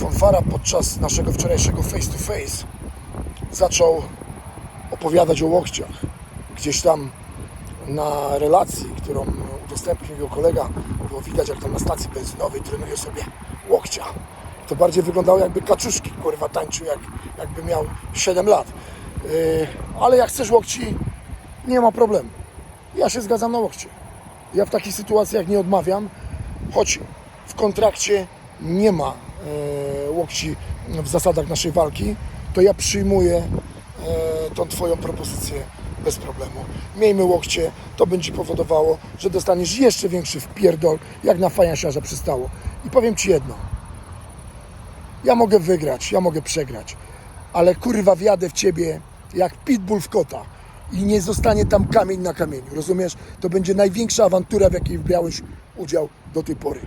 Fonfara podczas naszego wczorajszego face to face zaczął opowiadać o łokciach. Gdzieś tam na relacji, którą udostępnił jego kolega, było widać jak tam na stacji benzynowej trenuje sobie łokcia. To bardziej wyglądało jakby kaczuszki, kurwa, tańczył jak, jakby miał 7 lat. Yy, ale jak chcesz łokci, nie ma problemu. Ja się zgadzam na łokcie. Ja w takich sytuacjach nie odmawiam, choć w kontrakcie nie ma łokci w zasadach naszej walki, to ja przyjmuję e, tą Twoją propozycję bez problemu. Miejmy łokcie, to będzie powodowało, że dostaniesz jeszcze większy wpierdol, jak na fajansiarza przystało. I powiem Ci jedno. Ja mogę wygrać, ja mogę przegrać, ale kurwa wjadę w Ciebie jak pitbull w kota i nie zostanie tam kamień na kamieniu, rozumiesz? To będzie największa awantura, w jakiej brałeś udział do tej pory.